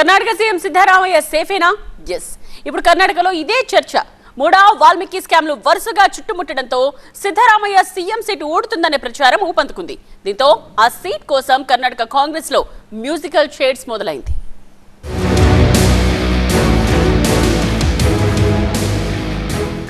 Karnataka CM Siddaramaiah సేఫేనా? Yes ఇప్పుడు కర్ణాటకలో ఇదే చర్చ. మూడా వాల్మీకి స్కామ్లు వరుసగా చుట్టుముట్టడంతో సిద్ధరామయ్య సీఎం సీటు ఊడుతుందనే ప్రచారం ఊపందుకుంది. దీంతో ఆ సీట్ కోసం కర్ణాటక కాంగ్రెస్లో మ్యూజికల్ షేడ్స్ మొదలైంది.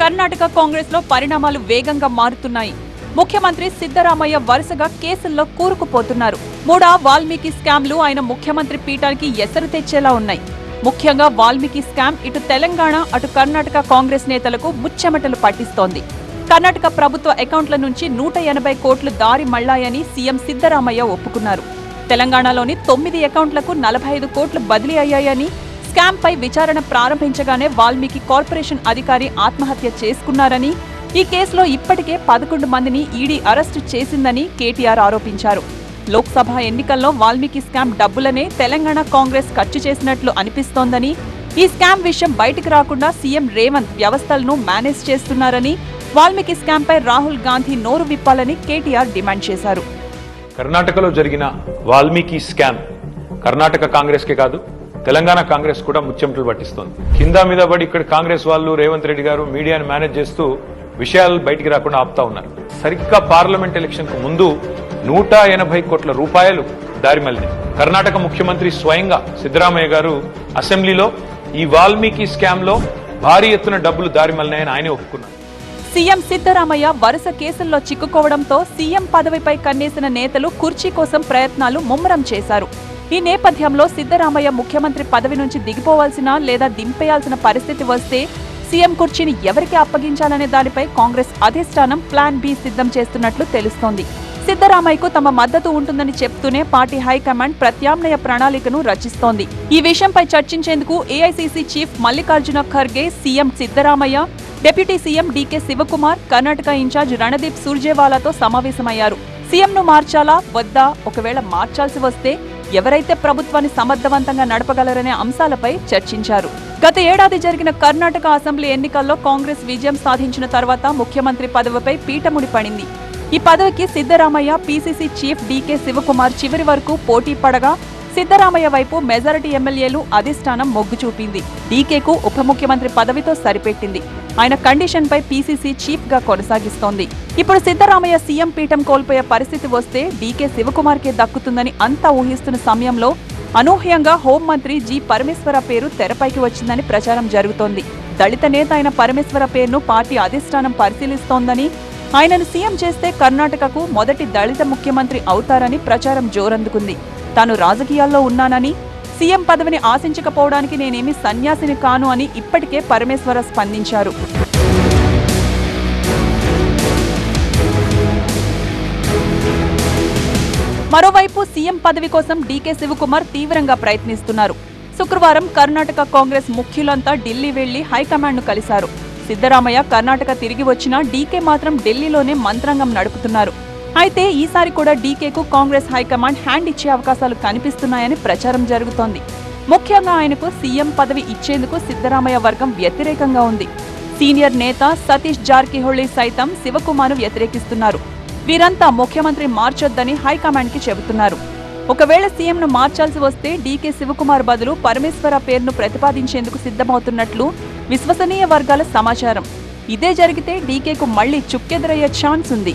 కర్ణాటక కాంగ్రెస్లో పరిణామాలు వేగంగా మారుతున్నాయి. ముఖ్యమంత్రి సిద్ధరామయ్య వరుసగా కేసుల్లో కూరుకుపోతున్నారు. మూడా వాల్మీకి స్కామ్లు ఆయన ముఖ్యమంత్రి పీఠానికి ఎసరు తెచ్చేలా ఉన్నాయి. ముఖ్యంగా వాల్మీకి స్కామ్ ఇటు తెలంగాణ అటు కర్ణాటక కాంగ్రెస్ నేతలకు ముచ్చెమటలు పట్టిస్తోంది. కర్ణాటక ప్రభుత్వ అకౌంట్ల నుంచి నూట ఎనభై కోట్లు దారి మళ్ళాయని సీఎం సిద్ధరామయ్య ఒప్పుకున్నారు. తెలంగాణలోని తొమ్మిది అకౌంట్లకు నలభై ఐదు కోట్లు బదిలీ అయ్యాయని స్కామ్పై విచారణ ప్రారంభించగానే వాల్మీకి కార్పొరేషన్ అధికారి ఆత్మహత్య చేసుకున్నారని ఈ కేసులో ఇప్పటికే పదకొండు మందిని ఈడీ అరెస్టు చేసిందని కేటీఆర్ ఆరోపించారు. లోక్సభ ఎన్నికల్లో వాల్మీకి స్కామ్ డబ్బులనే తెలంగాణ కాంగ్రెస్ ఖర్చు చేసినట్లు అనిపిస్తోందని ఈ స్కామ్ విషయం బయటకు రాకుండా సీఎం రేవంత్ వ్యవస్థలను మేనేజ్ చేస్తున్నారని వాల్మీకి స్కామ్ పై రాహుల్ గాంధీ నోరు విప్పాలని కేటీఆర్ డిమాండ్ చేశారు. కర్ణాటకలో జరిగిన వాల్మీకి స్కామ్ కర్ణాటక కాంగ్రెస్ కే కాదు తెలంగాణ కాంగ్రెస్ కూడా ముచ్చెమటలు పట్టిస్తోంది. కింద మీద పడి ఇక్కడ కాంగ్రెస్ వాళ్ళు రేవంత్ రెడ్డి గారు మీడియాను మేనేజ్ చేస్తూ విషయాలు బయటికి రాకుండా ఆపుతా ఉన్నారు. సరిగ్గా పార్లమెంట్ ఎలక్షన్కు ముందు నూట ఎనభై కోట్ల రూపాయలు దారి కర్ణాటక ముఖ్యమంత్రి స్వయంగా సిద్దరామయ్య గారు అసెంబ్లీలో ఈ వాల్మీకి స్కామ్లో భారీ ఎత్తున డబ్బులు దారి ఆయన ఆయనే ఒప్పుకున్నారు. సీఎం సిద్దరామయ్య వరుస కేసుల్లో చిక్కుకోవడంతో సీఎం పదవిపై కన్నేసిన నేతలు కుర్చీ కోసం ప్రయత్నాలు ముమ్మరం చేశారు. ఈ నేపథ్యంలో సిద్ధరామయ్య ముఖ్యమంత్రి పదవి నుంచి దిగిపోవాల్సిన లేదా దింపేయాల్సిన పరిస్థితి వస్తే సీఎం కుర్చీని ఎవరికి అప్పగించాలనే దానిపై కాంగ్రెస్ అధిష్టానం ప్లాన్ బి సిద్ధం చేస్తున్నట్లు తెలుస్తోంది. సిద్ధరామయ్యకు తమ మద్దతు ఉంటుందని చెప్తూనే పార్టీ హైకమాండ్ ప్రత్యామ్నాయ ప్రణాళికను రచిస్తోంది. ఈ విషయంపై చర్చించేందుకు AICC chief Mallikarjuna Kharge CM Siddaramaiah deputy CM DK Shivakumar Karnataka in charge Randeep సుర్జేవాలాతో సమావేశమయ్యారు. సీఎంను మార్చాలా? వద్దా? ఒకవేళ మార్చాల్సి వస్తే ఎవరైతే ప్రభుత్వాన్ని సమర్థవంతంగా నడపగలరనే అంశాలపై చర్చించారు. గత ఏడాది జరిగిన కర్ణాటక అసెంబ్లీ ఎన్నికల్లో కాంగ్రెస్ విజయం సాధించిన తర్వాత ముఖ్యమంత్రి పదవిపై పీఠముడి పడింది. ఈ పదవికి సిద్ధరామయ్య పీసీసీ చీఫ్ డీకే శివకుమార్ చివరి వరకు పోటీ పడగా సిద్ధరామయ్య వైపు మెజారిటీ ఎమ్మెల్యేలు అధిష్టానం మొగ్గు చూపింది. డీకేకు ఉప ముఖ్యమంత్రి పదవితో సరిపెట్టింది. ఆయన కండిషన్పై పీసీసీ చీఫ్గా కొనసాగిస్తోంది. ఇప్పుడు సిద్ధరామయ్య సీఎం పీఠం కోల్పోయే పరిస్థితి వస్తే డీకే శివకుమార్ కే దక్కుతుందని అంతా ఊహిస్తున్న సమయంలో అనూహ్యంగా హోంమంత్రి జి పరమేశ్వర పేరు తెరపైకి వచ్చిందని ప్రచారం జరుగుతోంది. దళిత నేత అయిన పరమేశ్వర పేరును పార్టీ అధిష్టానం పరిశీలిస్తోందని ఆయనను సీఎం చేస్తే కర్ణాటకకు మొదటి దళిత ముఖ్యమంత్రి అవుతారని ప్రచారం జోరందుకుంది. తాను రాజకీయాల్లో ఉన్నానని సీఎం పదవిని ఆశించకపోవడానికి నేనేమి సన్యాసిని కాను అని ఇప్పటికే పరమేశ్వర స్పందించారు. మరోవైపు సీఎం పదవి కోసం డీకే శివకుమార్ తీవ్రంగా ప్రయత్నిస్తున్నారు. శుక్రవారం కర్ణాటక కాంగ్రెస్ ముఖ్యులంతా ఢిల్లీ వెళ్ళి హైకమాండ్ను కలిశారు. సిద్ధరామయ్య కర్ణాటక తిరిగి వచ్చినా డీకే మాత్రం ఢిల్లీలోనే మంత్రాంగం నడుపుతున్నారు. అయితే ఈసారి కూడా డీకేకు కాంగ్రెస్ హైకమాండ్ హ్యాండ్ ఇచ్చే అవకాశాలు కనిపిస్తున్నాయని ప్రచారం జరుగుతోంది. ముఖ్యంగా ఆయనకు సీఎం పదవి ఇచ్చేందుకు సిద్ధరామయ్య వర్గం వ్యతిరేకంగా ఉంది. సీనియర్ నేత సతీష్ జార్కిహొళి సైతం శివకుమార్ను వ్యతిరేకిస్తున్నారు. వీరంతా ముఖ్యమంత్రి మార్చొద్దని హైకమాండ్కి చెబుతున్నారు. ఒకవేళ సీఎంను మార్చాల్సి వస్తే డీకే శివకుమార్ బదులు పరమేశ్వర పేరును ప్రతిపాదించేందుకు సిద్ధమవుతున్నట్లు విశ్వసనీయ వర్గాల సమాచారం. ఇదే జరిగితే డీకేకు మళ్ళీ చుక్కెదురయ్యే ఛాన్స్ ఉంది.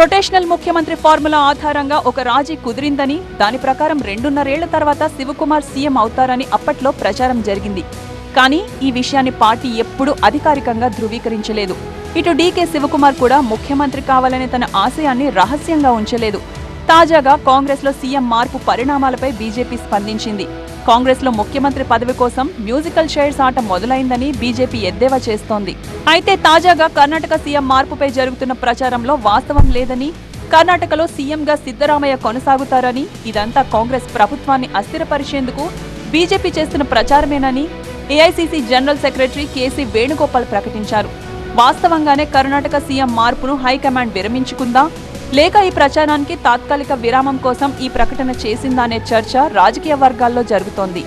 రొటేషనల్ ముఖ్యమంత్రి ఫార్ములా ఆధారంగా ఒక రాజీ కుదిరిందని దాని ప్రకారం రెండున్నరేళ్ళ తర్వాత శివకుమార్ సీఎం అవుతారని అప్పట్లో ప్రచారం జరిగింది. కానీ ఈ విషయాన్ని పార్టీ ఎప్పుడూ అధికారికంగా ధృవీకరించలేదు. ఇటు డీకే శివకుమార్ కూడా ముఖ్యమంత్రి కావాలనే తన ఆశయాన్ని రహస్యంగా ఉంచలేదు. తాజాగా కాంగ్రెస్లో సీఎం మార్పు పరిణామాలపై బీజేపీ స్పందించింది. కాంగ్రెస్లో ముఖ్యమంత్రి పదవి కోసం మ్యూజికల్ చైర్స్ ఆట మొదలైందని బీజేపీ ఎద్దేవా చేస్తోంది. అయితే తాజాగా కర్ణాటక సీఎం మార్పుపై జరుగుతున్న ప్రచారంలో వాస్తవం లేదని కర్ణాటకలో సీఎంగా సిద్ధరామయ్య కొనసాగుతారని ఇదంతా కాంగ్రెస్ ప్రభుత్వాన్ని అస్థిరపరిచేందుకు బీజేపీ చేస్తున్న ప్రచారమేనని AICC general secretary KC Venugopal ప్రకటించారు. వాస్తవంగానే కర్ణాటక సీఎం మార్పును హైకమాండ్ విరమించుకుందా? లేక ఈ ప్రచారానికి తాత్కాలిక విరామం కోసం ఈ ప్రకటన చేసిందా అనే చర్చ రాజకీయ వర్గాల్లో జరుగుతోంది.